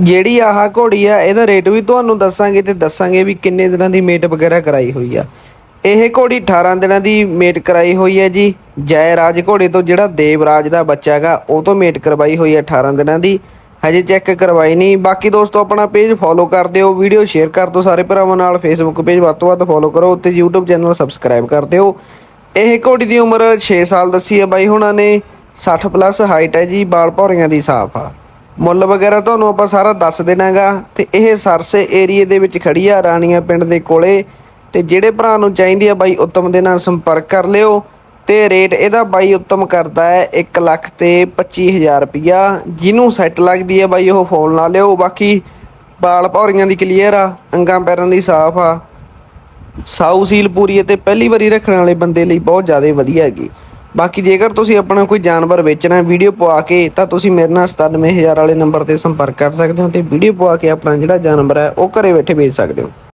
ਜਿਹੜੀ ਆਹ ਘੋੜੀ ਆ, ਇਹਦਾ ਰੇਟ ਵੀ ਤੁਹਾਨੂੰ ਦੱਸਾਂਗੇ ਤੇ ਦੱਸਾਂਗੇ ਵੀ ਕਿੰਨੇ ਦਿਨਾਂ ਦੀ ਮੇਟ ਵਗੈਰਾ ਕਰਾਈ ਹੋਈ ਆ। ਇਹ ਘੋੜੀ 18 ਦਿਨਾਂ ਦੀ ਮੇਟ ਕਰਾਈ ਹੋਈ ਹੈ ਜੀ। ਜੈ ਰਾਜ ਘੋੜੇ ਤੋਂ ਜਿਹੜਾ ਦੇਵਰਾਜ ਦਾ ਬੱਚਾ ਹੈਗਾ, ਉਹ ਤੋਂ ਮੇਟ ਕਰਵਾਈ ਹੋਈ ਹੈ 18 ਦਿਨਾਂ ਦੀ। ਹਜੇ ਚੈੱਕ ਕਰਵਾਈ ਨਹੀਂ। ਬਾਕੀ ਦੋਸਤੋ, ਆਪਣਾ ਪੇਜ ਫੋਲੋ ਕਰ ਦਿਓ ਵੀਡੀਓ ਸ਼ੇਅਰ ਕਰ ਦਿਓ ਸਾਰੇ ਭਰਾਵਾਂ ਨਾਲ। ਫੇਸਬੁੱਕ ਪੇਜ ਵੱਧ ਤੋਂ ਵੱਧ ਫੋਲੋ ਕਰੋ ਤੇ YouTube ਚੈਨਲ ਸਬਸਕ੍ਰਾਈਬ ਕਰ ਦਿਓ। ਇਹ ਘੋੜੀ ਦੀ ਉਮਰ 6 ਸਾਲ ਦੱਸੀ ਹੈ ਬਾਈ ਹੁਣਾਂ ਨੇ। 60 ਪਲੱਸ ਹਾਈਟ ਹੈ ਜੀ, ਬਾਲ ਭੌਰੀਆਂ ਦੀ ਸਾਫ਼ ਆ। ਮੁੱਲ ਵਗੈਰਾ ਤੁਹਾਨੂੰ ਆਪਾਂ ਸਾਰਾ ਦੱਸ ਦੇਣਾਗਾ ਤੇ ਇਹ ਸਰਸੇ ਏਰੀਏ ਦੇ ਵਿੱਚ ਖੜੀ ਆ ਰਾਣੀਆਂ ਪਿੰਡ ਦੇ ਕੋਲੇ ਤੇ ਜਿਹੜੇ ਭਰਾ ਨੂੰ ਚਾਹੀਦੀ ਆ ਬਾਈ ਉੱਤਮ ਦੇ ਨਾਲ ਸੰਪਰਕ ਕਰ ਲਿਓ ਤੇ ਰੇਟ ਇਹਦਾ ਬਾਈ ਉੱਤਮ ਕਰਦਾ ਹੈ 1 ਲੱਖ ਤੇ 25000 ਰੁਪਿਆ ਜਿਹਨੂੰ ਸੈੱਟ ਲੱਗਦੀ ਹੈ ਬਾਈ ਉਹ ਫੋਨ ਲਾ ਲਿਓ। ਬਾਕੀ ਬਾਲ ਭੌਰੀਆਂ ਦੀ ਕਲੀਅਰ ਆ, ਅੰਗਾਂ ਪੈਰਾਂ ਦੀ ਸਾਫ਼ ਆ। ਸਾਊ ਸੀਲ ਪੂਰੀ ਹੈ ਤੇ ਪਹਿਲੀ ਵਾਰੀ ਰੱਖਣ ਵਾਲੇ ਬੰਦੇ ਲਈ ਬਹੁਤ ਜ਼ਿਆਦਾ ਵਧੀਆ ਹੈਗੀ। ਬਾਕੀ ਜੇਕਰ ਤੁਸੀਂ ਆਪਣਾ ਕੋਈ ਜਾਨਵਰ ਵੇਚਣਾ ਹੈ, ਵੀਡੀਓ ਪਵਾ ਕੇ, ਤਾਂ ਤੁਸੀਂ ਮੇਰੇ ਨਾਲ 97000 ਵਾਲੇ ਨੰਬਰ ਤੇ ਸੰਪਰਕ ਕਰ ਸਕਦੇ ਹੋ ਤੇ ਵੀਡੀਓ ਪਵਾ ਕੇ ਆਪਣਾ ਜਿਹੜਾ ਜਾਨਵਰ ਹੈ, ਉਹ ਘਰੇ ਬੈਠੇ ਵੇਚ ਸਕਦੇ ਹੋ।